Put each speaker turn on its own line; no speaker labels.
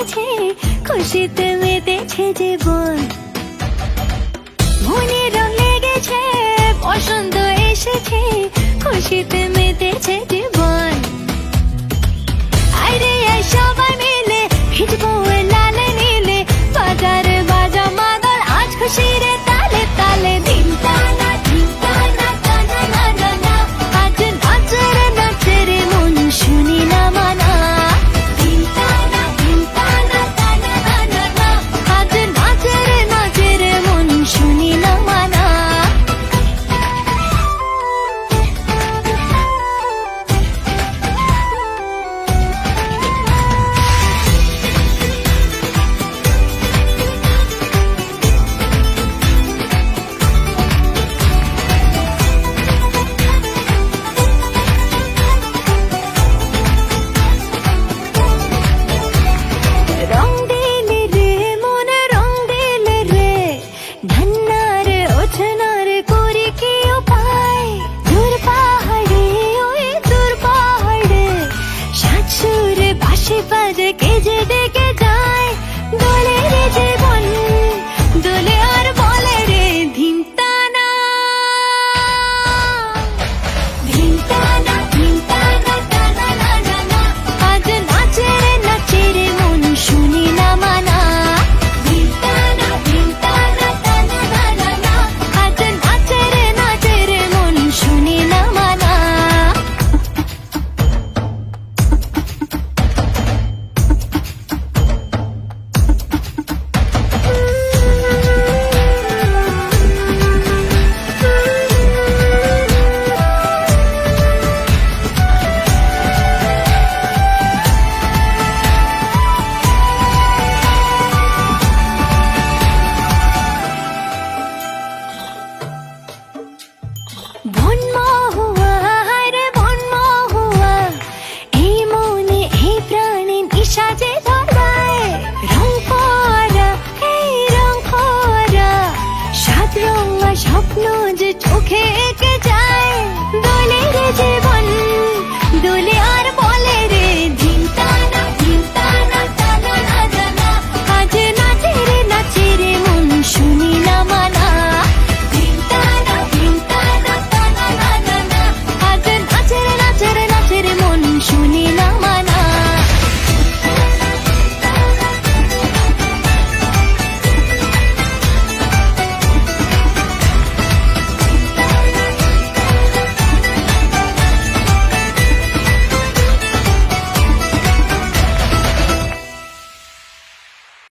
মেতেছে খুশিতে মেতেছে জীবন। মনে রঙে গেছে বসন্ত এসেছে খুশিতে কে যে ডেকে যায় দোলে রে জীবন দোলে আজ চোখে